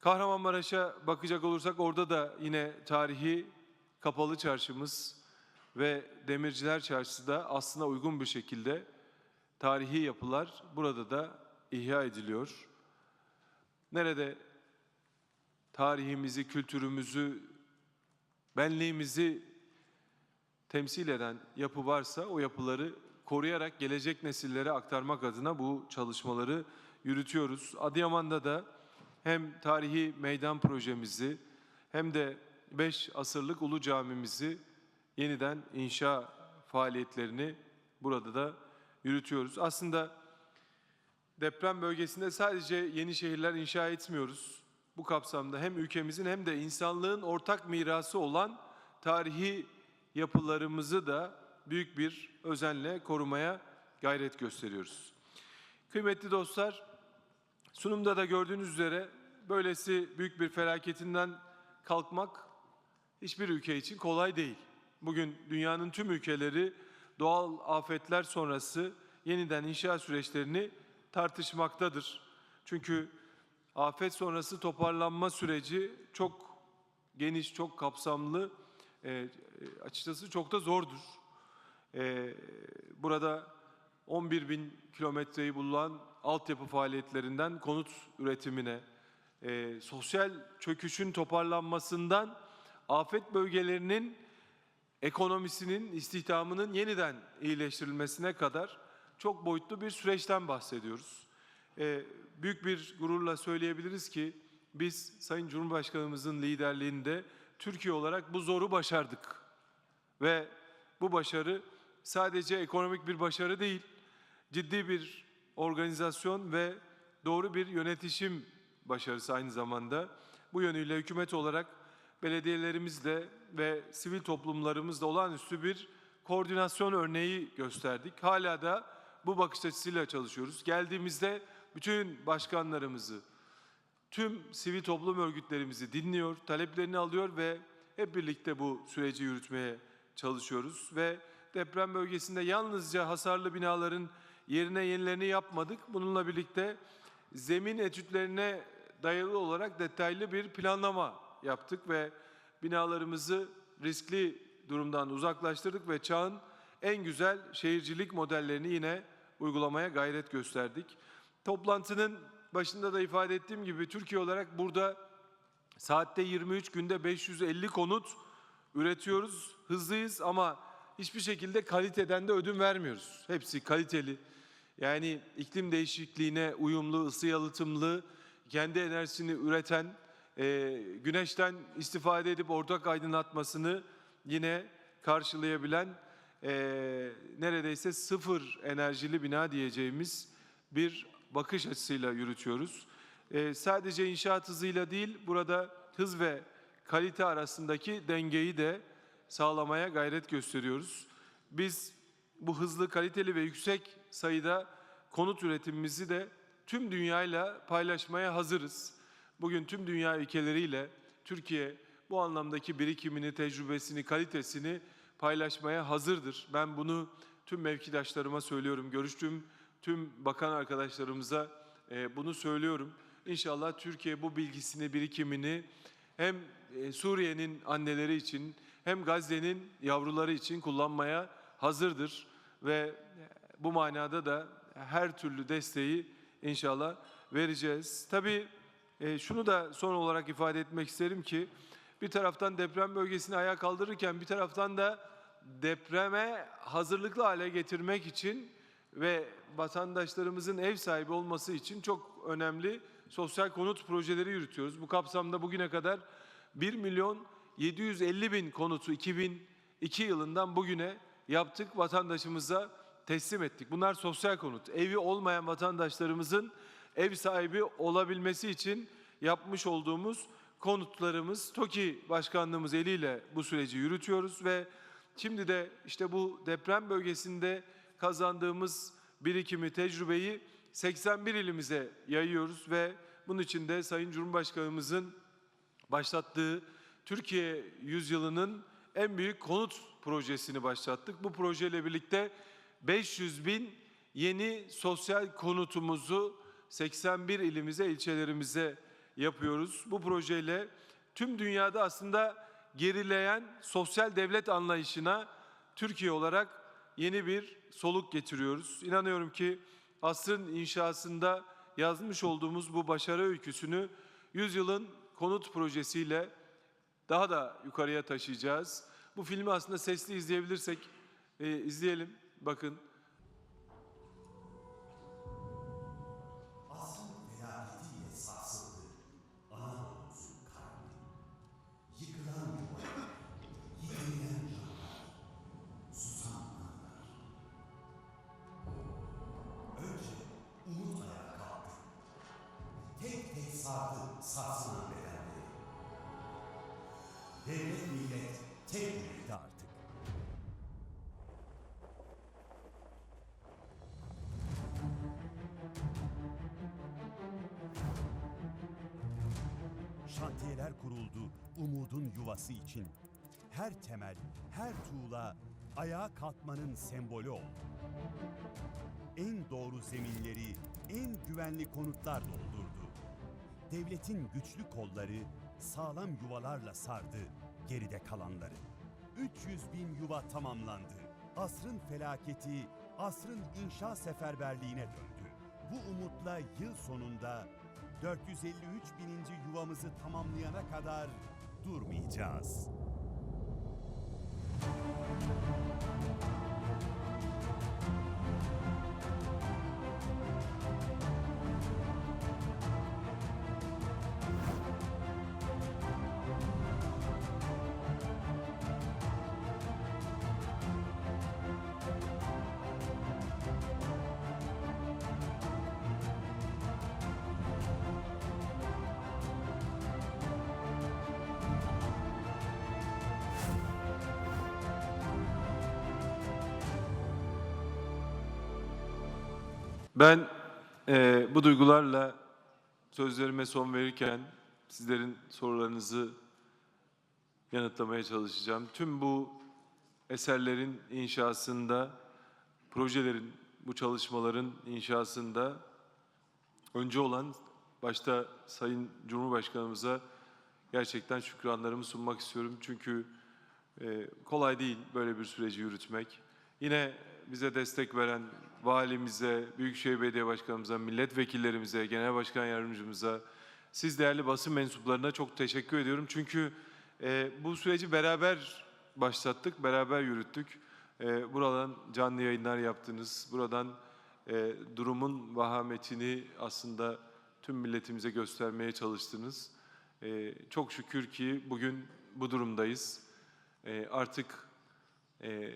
Kahramanmaraş'a bakacak olursak orada da yine tarihi kapalı çarşımız ve Demirciler Çarşısı da aslına uygun bir şekilde tarihi yapılar burada da ihya ediliyor. Nerede tarihimizi, kültürümüzü, benliğimizi temsil eden yapı varsa o yapıları koruyarak gelecek nesillere aktarmak adına bu çalışmaları yürütüyoruz. Adıyaman'da da hem tarihi meydan projemizi hem de 5 asırlık Ulu Camimizi yeniden inşa faaliyetlerini burada da yürütüyoruz. Aslında deprem bölgesinde sadece yeni şehirler inşa etmiyoruz. Bu kapsamda hem ülkemizin hem de insanlığın ortak mirası olan tarihi yapılarımızı da büyük bir özenle korumaya gayret gösteriyoruz. Kıymetli dostlar, sunumda da gördüğünüz üzere böylesi büyük bir felaketinden kalkmak hiçbir ülke için kolay değil. Bugün dünyanın tüm ülkeleri doğal afetler sonrası yeniden inşa süreçlerini tartışmaktadır. Çünkü afet sonrası toparlanma süreci çok geniş, çok kapsamlı, e, açıkçası çok da zordur. E, burada 11 bin kilometreyi bulan altyapı faaliyetlerinden konut üretimine, e, sosyal çöküşün toparlanmasından afet bölgelerinin ekonomisinin, istihdamının yeniden iyileştirilmesine kadar çok boyutlu bir süreçten bahsediyoruz. Ee, büyük bir gururla söyleyebiliriz ki biz Sayın Cumhurbaşkanımızın liderliğinde Türkiye olarak bu zoru başardık. Ve bu başarı sadece ekonomik bir başarı değil, ciddi bir organizasyon ve doğru bir yönetişim başarısı aynı zamanda. Bu yönüyle hükümet olarak belediyelerimizle ve sivil toplumlarımızla olağanüstü bir koordinasyon örneği gösterdik. Hala da bu bakış açısıyla çalışıyoruz. Geldiğimizde bütün başkanlarımızı, tüm sivil toplum örgütlerimizi dinliyor, taleplerini alıyor ve hep birlikte bu süreci yürütmeye çalışıyoruz. Ve deprem bölgesinde yalnızca hasarlı binaların yerine yenilerini yapmadık. Bununla birlikte zemin etütlerine dayalı olarak detaylı bir planlama yaptık ve binalarımızı riskli durumdan uzaklaştırdık ve çağın en güzel şehircilik modellerini yine uygulamaya gayret gösterdik. Toplantının başında da ifade ettiğim gibi Türkiye olarak burada saatte 23 günde 550 konut üretiyoruz. Hızlıyız ama hiçbir şekilde kaliteden de ödün vermiyoruz. Hepsi kaliteli. Yani iklim değişikliğine uyumlu, ısı yalıtımlı, kendi enerjisini üreten, e, güneşten istifade edip ortak aydınlatmasını yine karşılayabilen e, neredeyse sıfır enerjili bina diyeceğimiz bir bakış açısıyla yürütüyoruz. E, sadece inşaat hızıyla değil, burada hız ve kalite arasındaki dengeyi de sağlamaya gayret gösteriyoruz. Biz bu hızlı, kaliteli ve yüksek sayıda konut üretimimizi de tüm dünyayla paylaşmaya hazırız. Bugün tüm dünya ülkeleriyle Türkiye bu anlamdaki birikimini, tecrübesini, kalitesini paylaşmaya hazırdır. Ben bunu tüm mevkidaşlarıma söylüyorum. Görüştüğüm tüm bakan arkadaşlarımıza e, bunu söylüyorum. İnşallah Türkiye bu bilgisini, birikimini hem e, Suriye'nin anneleri için hem Gazze'nin yavruları için kullanmaya hazırdır ve bu manada da her türlü desteği inşallah vereceğiz. Tabii e, şunu da son olarak ifade etmek isterim ki bir taraftan deprem bölgesini ayağa kaldırırken bir taraftan da depreme hazırlıklı hale getirmek için ve vatandaşlarımızın ev sahibi olması için çok önemli sosyal konut projeleri yürütüyoruz. Bu kapsamda bugüne kadar 1 milyon 750 bin konutu 2002 yılından bugüne yaptık vatandaşımıza teslim ettik. Bunlar sosyal konut. Evi olmayan vatandaşlarımızın ev sahibi olabilmesi için yapmış olduğumuz konutlarımız TOKİ başkanlığımız eliyle bu süreci yürütüyoruz ve şimdi de işte bu deprem bölgesinde kazandığımız birikimi, tecrübeyi 81 ilimize yayıyoruz ve bunun için de Sayın Cumhurbaşkanımızın başlattığı Türkiye yüzyılının en büyük konut projesini başlattık. Bu projeyle birlikte 500 bin yeni sosyal konutumuzu 81 ilimize, ilçelerimize yapıyoruz. Bu projeyle tüm dünyada aslında gerileyen sosyal devlet anlayışına Türkiye olarak yeni bir soluk getiriyoruz. İnanıyorum ki asrın inşasında yazmış olduğumuz bu başarı öyküsünü yüzyılın konut projesiyle daha da yukarıya taşıyacağız. Bu filmi aslında sesli izleyebilirsek e, izleyelim. Bakın. Asrın felaketiyle sarsıldı. Anadolu'sun kalbi. Yıkılan yuvalar, yitirilen canlar, susan anlar. Önce umut ayağa kalktı. Tek tek sardı sarsılan bedenleri. Devlet millet tek yürekli Şantiyeler kuruldu umudun yuvası için. Her temel, her tuğla ayağa kalkmanın sembolü oldu. En doğru zeminleri, en güvenli konutlar doldurdu. Devletin güçlü kolları sağlam yuvalarla sardı geride kalanları. 300 bin yuva tamamlandı. Asrın felaketi, asrın inşa seferberliğine döndü. Bu umutla yıl sonunda 453 bininci yuvamızı tamamlayana kadar durmayacağız. Ben eee, bu duygularla sözlerime son verirken sizlerin sorularınızı yanıtlamaya çalışacağım. Tüm bu eserlerin inşasında, projelerin, bu çalışmaların inşasında önce olan başta Sayın Cumhurbaşkanımıza gerçekten şükranlarımı sunmak istiyorum. Çünkü e, kolay değil böyle bir süreci yürütmek. Yine bize destek veren valimize, Büyükşehir Belediye Başkanımıza, milletvekillerimize, genel başkan yardımcımıza, siz değerli basın mensuplarına çok teşekkür ediyorum. Çünkü e, bu süreci beraber başlattık, beraber yürüttük. E, buradan canlı yayınlar yaptınız, buradan e, durumun vahametini aslında tüm milletimize göstermeye çalıştınız. E, çok şükür ki bugün bu durumdayız. E, artık e,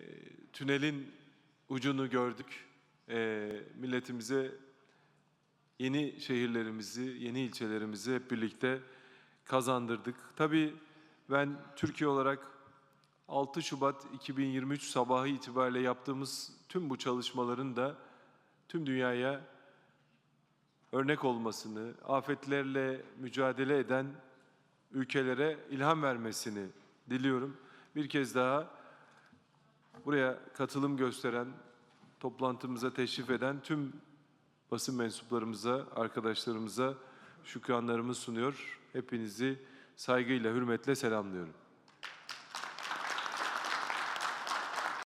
tünelin ucunu gördük. E, milletimize yeni şehirlerimizi, yeni ilçelerimizi hep birlikte kazandırdık. Tabii ben Türkiye olarak 6 Şubat 2023 sabahı itibariyle yaptığımız tüm bu çalışmaların da tüm dünyaya örnek olmasını, afetlerle mücadele eden ülkelere ilham vermesini diliyorum. Bir kez daha buraya katılım gösteren, toplantımıza teşrif eden tüm basın mensuplarımıza, arkadaşlarımıza şükranlarımı sunuyor. Hepinizi saygıyla, hürmetle selamlıyorum.